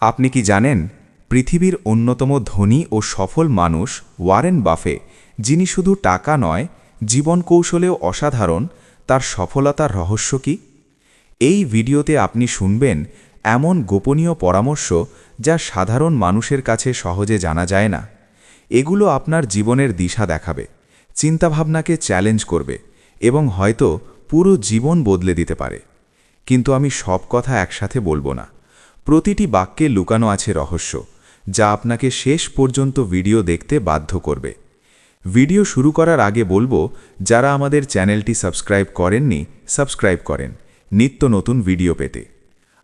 আপনি কি জানেন, পৃথিবীর অন্যতম ধনী ও সফল মানুষ ওয়ারেন বাফে, যিনি শুধু টাকা নয়, জীবন কৌশলেও অসাধারণ, তার সফলতার রহস্য কি? এই ভিডিওতে আপনি শুনবেন এমন গোপনীয় পরামর্শ যা সাধারণ মানুষের কাছে সহজে জানা যায় না। এগুলো আপনার জীবনের দিশা দেখাবে, চিন্তাভাবনাকে চ্যালেঞ্জ করবে এবং হয়তো পুরো জীবন বদলে দিতে পারে। কিন্তু আমি সব কথা একসাথে বলব না। প্রতিটি বাক্যে লুকানো আছে রহস্য, যা আপনাকে শেষ পর্যন্ত ভিডিও দেখতে বাধ্য করবে। ভিডিও শুরু করার আগে বলব, যারা আমাদের চ্যানেলটি সাবস্ক্রাইব করেননি, সাবস্ক্রাইব করেন। নিত্য নতুন ভিডিও পেতে।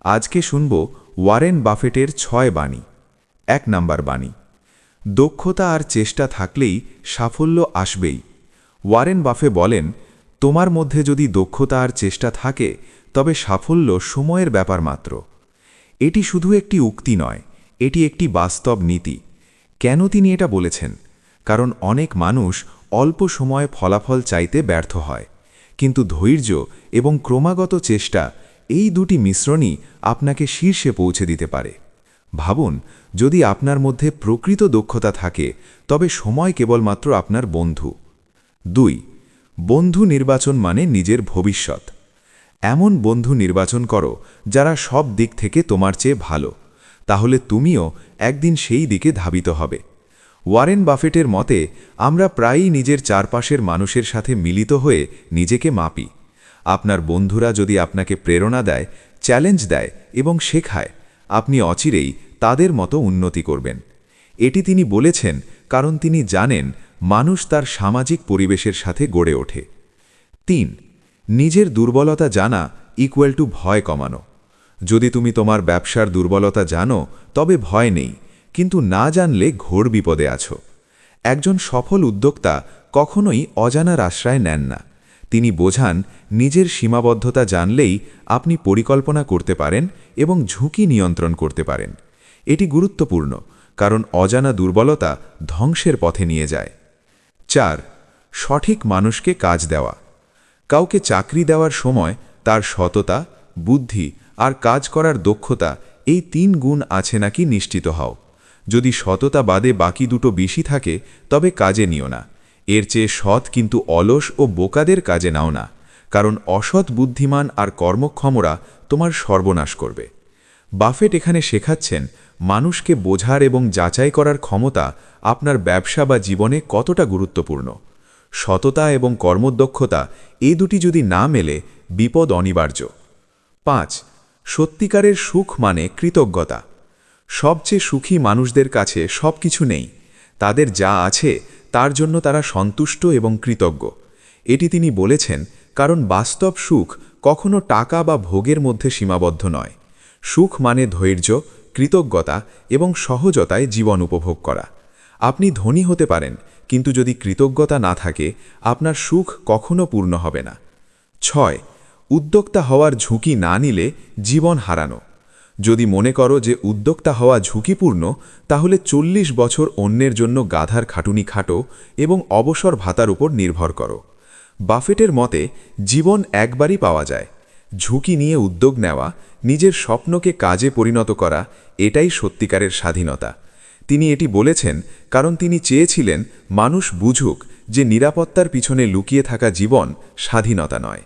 আজকে শুনব ওয়ারেন বাফেটের ছয় বাণী। এক নাম্বার বাণী। দক্ষতা আর চেষ্টা থাকলেই সাফল্য আসবেই। ওয়ারেন বাফে বলেন, তোমার মধ্যে যদি দক্ষতা আর চেষ্টা থাকে, তবে সাফল্য সময়ের ব্যাপার মাত্র। এটি শুধু একটি উক্তি নয়, এটি একটি বাস্তব নীতি। কেন তিনি এটা বলেছেন? কারণ অনেক মানুষ অল্প সময়ে ফলাফল চাইতে ব্যর্থ হয়। কিন্তু ধৈর্য এবং ক্রমাগত চেষ্টা এই দুটি মিশ্রণই আপনাকে শীর্ষে পৌঁছে দিতে পারে। ভাবুন, যদি আপনার মধ্যে প্রকৃত দক্ষতা থাকে, তবে সময় কেবলমাত্র আপনার বন্ধু। দুই, বন্ধু নির্বাচন মানে নিজের ভবিষ্যৎ। এমন বন্ধু নির্বাচন করো যারা সব দিক থেকে তোমার চেয়ে ভালো। তাহলে তুমিও একদিন সেই দিকে ধাবিত হবে। ওয়ারেন বাফেটের মতে, আমরা প্রায়ই নিজের চারপাশের মানুষের সাথে মিলিত হয়ে নিজেকে মাপি। আপনার বন্ধুরা যদি আপনাকে প্রেরণা দেয়, চ্যালেঞ্জ দেয় এবং শেখায়, আপনি অচিরেই তাদের মতো উন্নতি করবেন। এটি তিনি বলেছেন কারণ তিনি জানেন মানুষ তার সামাজিক পরিবেশের সাথে গড়ে ওঠে। তিন নিজের দুর্বলতা জানা ইকুয়াল টু ভয় কমানো। যদি তুমি তোমার ব্যবসার দুর্বলতা জানো, তবে ভয় নেই, কিন্তু না জানলে ঘোর বিপদে আছো। একজন সফল উদ্যোক্তা কখনোই অজানার আশ্রয় নেন না। তিনি বোঝান, নিজের সীমাবদ্ধতা জানলেই আপনি পরিকল্পনা করতে পারেন এবং ঝুঁকি নিয়ন্ত্রণ করতে পারেন। এটি গুরুত্বপূর্ণ, কারণ অজানা দুর্বলতা ধ্বংসের পথে নিয়ে যায়। চার, সঠিক মানুষকে কাজ দেওয়া। কাউকে চাকরি দেওয়ার সময় তার সততা, বুদ্ধি আর কাজ করার দক্ষতা এই তিন গুণ আছে নাকি নিশ্চিত হও। যদি সততা বাদে বাকি দুটো বেশি থাকে, তবে কাজে নিও না। এর চেয়ে সৎ কিন্তু অলস ও বোকাদের কাজে নাও না, কারণ অসৎ বুদ্ধিমান আর কর্মক্ষমরা তোমার সর্বনাশ করবে। বাফেট এখানে শেখাচ্ছেন, মানুষকে বোঝার এবং যাচাই করার ক্ষমতা আপনার ব্যবসা বা জীবনে কতটা গুরুত্বপূর্ণ। সততা এবং কর্মদক্ষতা এই দুটি যদি না মেলে, বিপদ অনিবার্য। পাঁচ, সত্যিকারের সুখ মানে কৃতজ্ঞতা। সবচেয়ে সুখী মানুষদের কাছে সব কিছু নেই। তাদের যা আছে, তার জন্য তারা সন্তুষ্ট এবং কৃতজ্ঞ। এটি তিনি বলেছেন, কারণ বাস্তব সুখ কখনো টাকা বা ভোগের মধ্যে সীমাবদ্ধ নয়। সুখ মানে ধৈর্য, কৃতজ্ঞতা এবং সহজতায় জীবন উপভোগ করা। আপনি ধনী হতে পারেন কিন্তু যদি কৃতজ্ঞতা না থাকে, আপনার সুখ কখনো পূর্ণ হবে না। ছয়, উদ্যোক্তা হওয়ার ঝুঁকি না নিলে জীবন হারানো। যদি মনে করো যে উদ্যোক্তা হওয়া ঝুঁকিপূর্ণ, তাহলে চল্লিশ বছর অন্যের জন্য গাধার খাটুনি খাটো এবং অবসর ভাতার উপর নির্ভর করো। বাফেটের মতে, জীবন একবারই পাওয়া যায়। ঝুঁকি নিয়ে উদ্যোগ নেওয়া, নিজের স্বপ্নকে কাজে পরিণত করা, এটাই সত্যিকারের স্বাধীনতা। তিনি এটি বলেছেন কারণ তিনি চেয়েছিলেন মানুষ বুঝুক যে নিরাপত্তার পিছনে লুকিয়ে থাকা জীবন স্বাধীনতা নয়।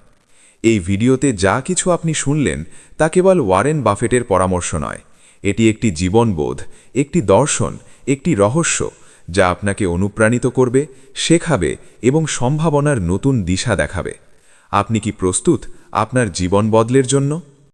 এই ভিডিওতে যা কিছু আপনি শুনলেন তা কেবল ওয়ারেন বাফেটের পরামর্শ নয়। এটি একটি জীবনবোধ, একটি দর্শন, একটি রহস্য যা আপনাকে অনুপ্রাণিত করবে, শেখাবে এবং সম্ভাবনার নতুন দিশা দেখাবে। আপনি কি প্রস্তুত আপনার জীবন বদলের জন্য?